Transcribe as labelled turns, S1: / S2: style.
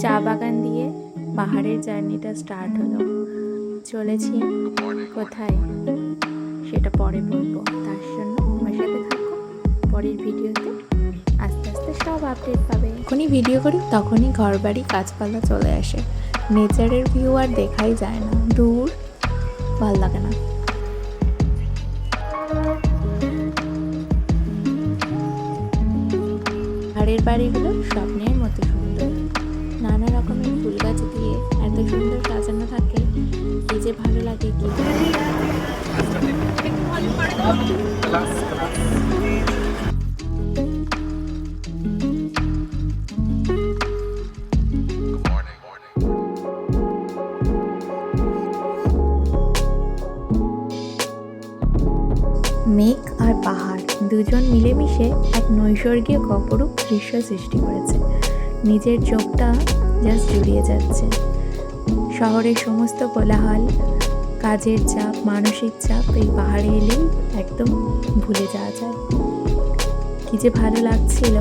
S1: চা বাগান দিয়ে পাহাড়ের জার্নিটা স্টার্ট হলো। চলেছি কোথায়? সেটা পরে বলব। তার জন্য আমার সাথে থাকো। পরের ভিডিওতে আস্তে আস্তে সব আপডেট পাবে। যখনই ভিডিও করি, তখনই ঘর বাড়ি গাছপালা চলে আসে। নেচারের ভিউ আর দেখাই যায় না। দূর, ভালো লাগে না। বাড়িগুলো স্বপ্নের মতো সুন্দর। গাছ দিয়ে এত সুন্দর সাজানো থাকে যে ভালো লাগে কি? মেঘ আর পাহাড় দুজন মিলেমিশে এক নৈসর্গিক অপরূপ দৃশ্য সৃষ্টি করেছে। নিজের চোখটা জাস্ট জুড়িয়ে যাচ্ছে। শহরের সমস্ত কোলাহল, কাজের চাপ, মানসিক চাপ এই পাহাড়ে এলেই একদম ভুলে যাওয়া যায়। কি যে ভালো লাগছিল